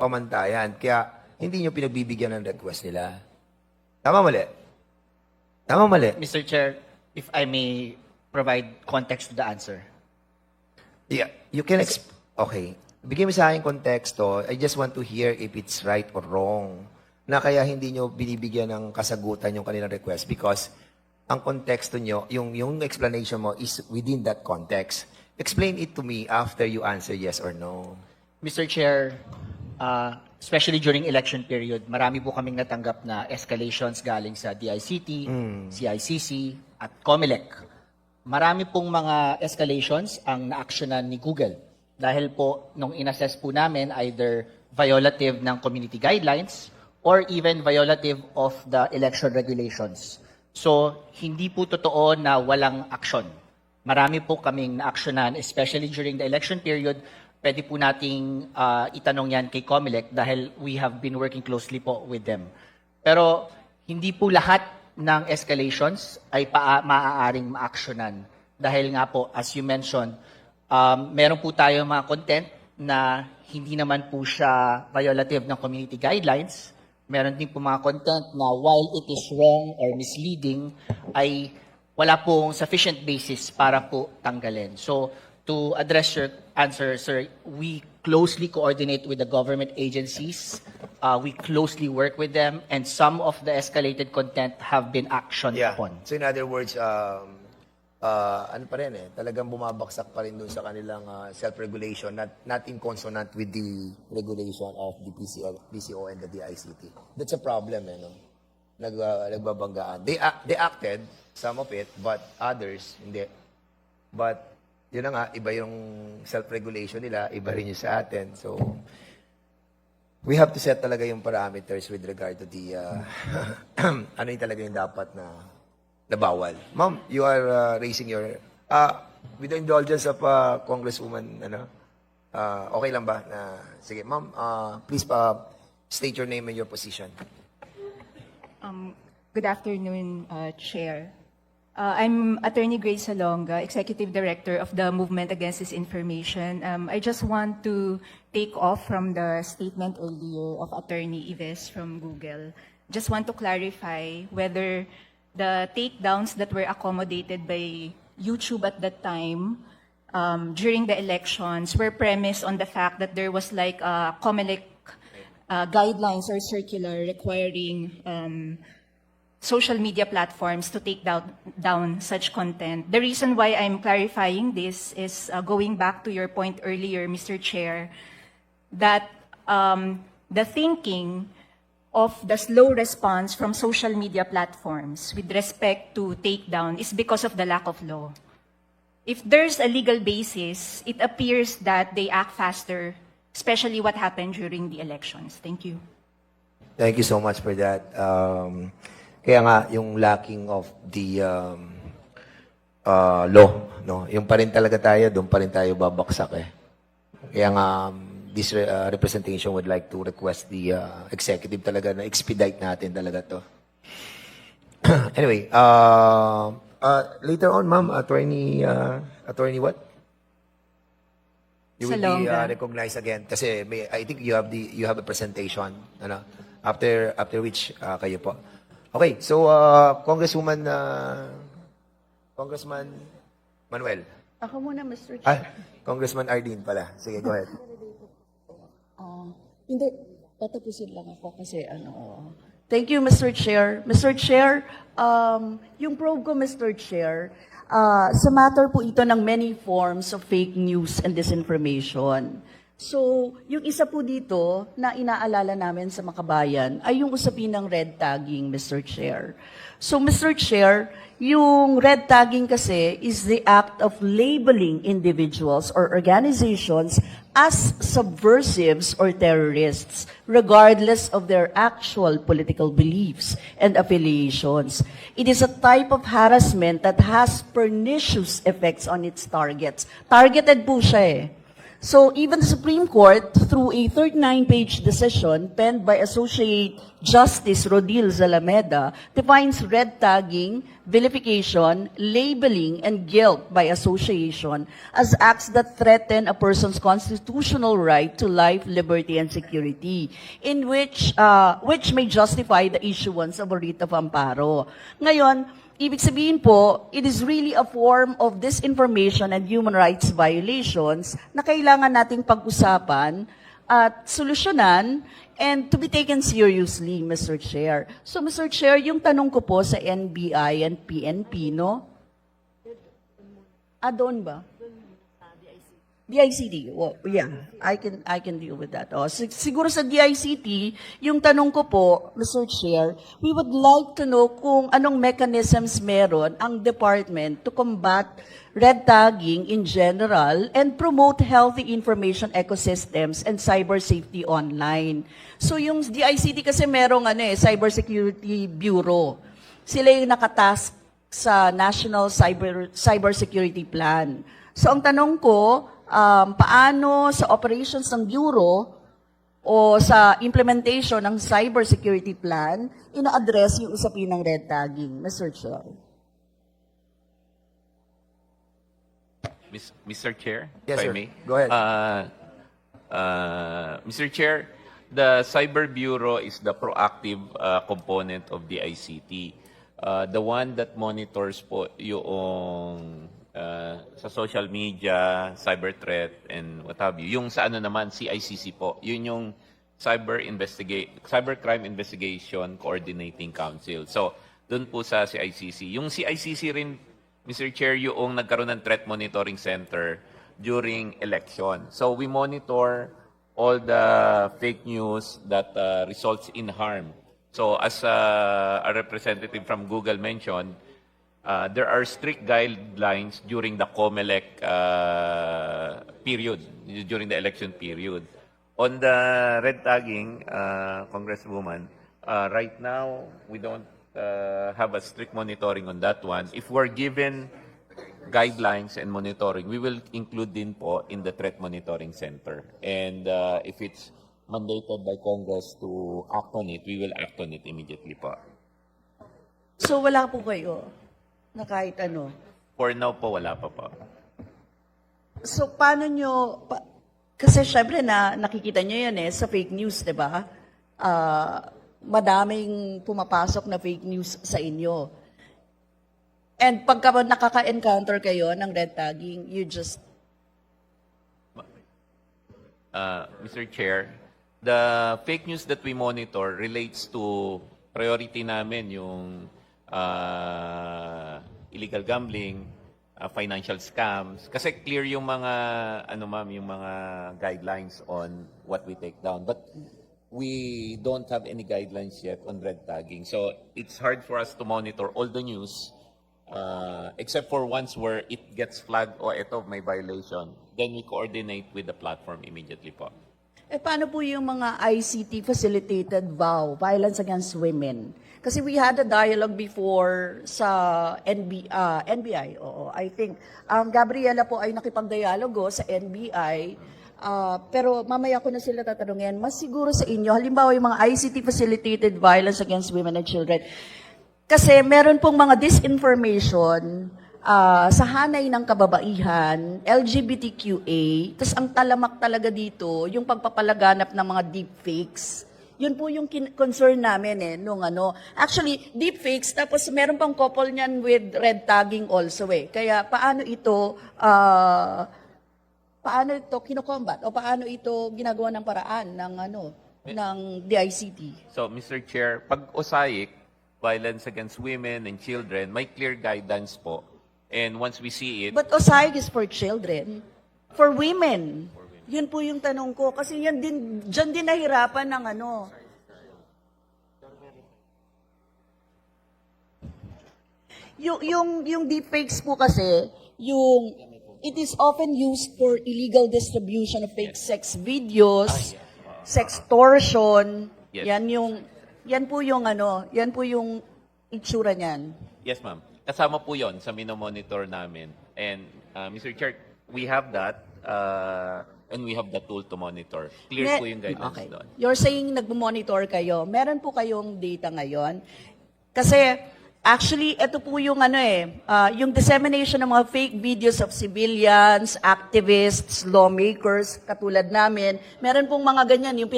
pamantayan. Kaya hindi nyo pinagbibigyan ng request nila. Tama mali? Tama mali? Mr. Chair, if I may provide context to the answer. Yeah, you can exp- Okay. Bigyan mo sa akin konteksto. I just want to hear if it's right or wrong. Na kaya hindi nyo binibigyan ng kasagutan yung kanilang request because ang konteksto nyo, yung, yung explanation mo is within that context. Explain it to me after you answer yes or no. Mr. Chair, uh, especially during election period, marami po kaming natanggap na escalations galing sa DICT, CICC, at COMELEC. Marami pong mga escalations ang na-actionan ni Google. Dahil po, nung inassess po namin, either violative ng community guidelines or even violative of the election regulations. So, hindi po totoo na walang action. Marami po kaming na-actionan, especially during the election period. Pwede po nating ah, itanong yan kay Comelec dahil we have been working closely po with them. Pero hindi po lahat ng escalations ay pa maaaring ma-actionan. Dahil nga po, as you mentioned, um, meron po tayo mga content na hindi naman po siya violative ng community guidelines. Meron din po mga content na while it is wrong or misleading, ay wala pong sufficient basis para po tanggalin. So, to address your answer, sir, we closely coordinate with the government agencies. Uh, we closely work with them, and some of the escalated content have been actioned upon. So in other words, um, uh, ano pa rin eh, talagang bumabaksak pa rin dun sa kanilang uh, self-regulation, not, not in consonant with the regulation of the PCO, PCO and the DICT. That's a problem eh, no? Nag, uh, nagbabanggaan. They, ac- they acted, some of it, but others, hindi. But, yun na nga, iba yung self-regulation nila, iba rin yung sa atin. So, we have to set talaga yung parameters with regard to the uh, ano yung talaga yung dapat na na bawal. Ma'am, you are uh, raising your uh, with the indulgence of uh, Congresswoman ano uh, okay lang ba na sige ma'am uh, please pa state your name and your position. Um, Good afternoon, uh, Chair. Uh, I'm Attorney Grace Salonga, Executive Director of the Movement Against Disinformation. Um, I just want to take off from the statement earlier of Attorney Ives from Google. Just want to clarify whether the takedowns that were accommodated by YouTube at that time um, during the elections were premised on the fact that there was like a COMELEC uh, guidelines or circular requiring um, social media platforms to take down, down such content. The reason why I'm clarifying this is uh, going back to your point earlier, Mr. Chair, that um, the thinking of the slow response from social media platforms with respect to takedown is because of the lack of law. If there's a legal basis, it appears that they act faster, especially what happened during the elections. Thank you. Thank you so much for that. Um, kaya nga, yung lacking of the um, uh, law, no? yung pa rin talaga tayo, doon pa rin tayo babaksak eh. Kaya nga, um, this uh, representation would like to request the uh, executive talaga na expedite natin talaga to. anyway, uh, uh, later on, ma'am, attorney, uh, attorney what? You will be uh, recognized again kasi may, I think you have the you have a presentation ano after after which uh, kayo po. Okay, so uh, Congresswoman uh, Congressman Manuel. Ako muna, Mr. Chair. Ah, Congressman Ardeen pala. Sige, go ahead. Ah, hindi, tatapusin lang ako kasi ano. Thank you, Mr. Chair. Mr. Chair, um, yung probe ko, Mr. Chair, ah, sa matter po ito ng many forms of fake news and disinformation. So, yung isa po dito na inaalala namin sa makabayan ay yung usapin ng red tagging, Mr. Chair. So, Mr. Chair, yung red tagging kasi is the act of labeling individuals or organizations as subversives or terrorists, regardless of their actual political beliefs and affiliations. It is a type of harassment that has pernicious effects on its targets. Targeted po siya eh. So even the Supreme Court, through a 39-page decision penned by Associate Justice Rodil Zalameda, defines red tagging, vilification, labeling, and guilt by association as acts that threaten a person's constitutional right to life, liberty, and security, in which uh, which may justify the issuance of a writ of amparo. Ngayon, Ibig sabihin po, it is really a form of disinformation and human rights violations na kailangan nating pag-usapan at solusyonan and to be taken seriously, Mr. Chair. So, Mr. Chair, yung tanong ko po sa NBI and PNP, no? Ah, doon ba? DICT. Well, yeah, I can I can deal with that. Oh, sig- siguro sa DICT, yung tanong ko po, Mr. Chair, we would like to know kung anong mechanisms meron ang department to combat red tagging in general and promote healthy information ecosystems and cyber safety online. So yung DICT kasi merong ano eh, Cybersecurity Bureau. Sila yung nakatask sa National Cyber Cybersecurity Plan. So ang tanong ko, um, paano sa operations ng Bureau o sa implementation ng cybersecurity plan, ina-address yung usapin ng red tagging, Mr. Chair? Mis- Mr. Chair, Yes, if I sir. may. Go ahead. Uh, uh, Mr. Chair, the Cyber Bureau is the proactive uh, component of the ICT. Uh, the one that monitors po yung uh, sa social media, cyber threat, and what have you. Yung sa ano naman, CICC po. Yun yung Cyber Investigate Cybercrime Investigation Coordinating Council. So, doon po sa CICC. Yung CICC rin Mr. Chair, yung nagkaroon ng Threat Monitoring Center during election. So we monitor all the fake news that uh, results in harm. So as uh, a representative from Google mentioned, uh, there are strict guidelines during the COMELEC uh, period, during the election period. On the red tagging, uh, Congresswoman, uh, right now, we don't uh, have a strict monitoring on that one. If we're given guidelines and monitoring, we will include din po in the Threat Monitoring Center. And uh, if it's mandated by Congress to act on it, we will act on it immediately po. So wala po kayo na kahit ano. For now po, wala pa po. So paano nyo, pa, kasi syempre na nakikita nyo yan eh sa fake news, di ba? Ah, madaming pumapasok na fake news sa inyo. And pagka nakaka-encounter kayo ng red tagging, you just uh, Mr. Chair, the fake news that we monitor relates to priority namin yung uh, illegal gambling, uh, financial scams. Kasi clear yung mga ano ma'am, yung mga guidelines on what we take down. But we don't have any guidelines yet on red tagging. So it's hard for us to monitor all the news uh, except for ones where it gets flagged o ito may violation. Then we coordinate with the platform immediately po. Eh, paano po yung mga ICT facilitated VOW, violence against women? Kasi we had a dialogue before sa NB, ah, NBI, oo, I think. Ang Gabriela po ay nakipag-dialogo sa NBI, ah, pero mamaya ko na sila tatanungin, mas siguro sa inyo, halimbawa yung mga ICT facilitated violence against women and children, kasi meron pong mga disinformation ah, sa hanay ng kababaihan, LGBTQA, tapos ang talamak talaga dito, yung pagpapalaganap ng mga deepfakes. Yun po yung concern namin eh, nung ano. Actually, deepfakes, tapos meron pang couple niyan with red tagging also eh. Kaya paano ito, ah, paano ito kino-combat o paano ito ginagawa ng paraan ng ano, ng DICT? So, Mr. Chair, pag OSAIC, violence against women and children, may clear guidance po. And once we see it, But OSAIG is for children. For women. Yun po yung tanong ko. Kasi yan din, dyan din nahirapan ng ano. Yung, yung, yung deepfakes po kasi, yung, it is often used for illegal distribution of fake sex videos, sextortion. Yes. Yan yung, yan po yung ano, yan po yung itsura niyan. yes ma'am, kasama po yon sa minomonitor namin. And uh, Mr. Chair, we have that. Uh, and we have the tool to monitor. Clear Me- po yung guidelines okay. doon. You're saying nagmo-monitor kayo. Meron po kayong data ngayon? Kasi actually ito po yung ano eh, ah, yung dissemination ng mga fake videos of civilians, activists, lawmakers katulad namin. Meron pong mga ganyan yung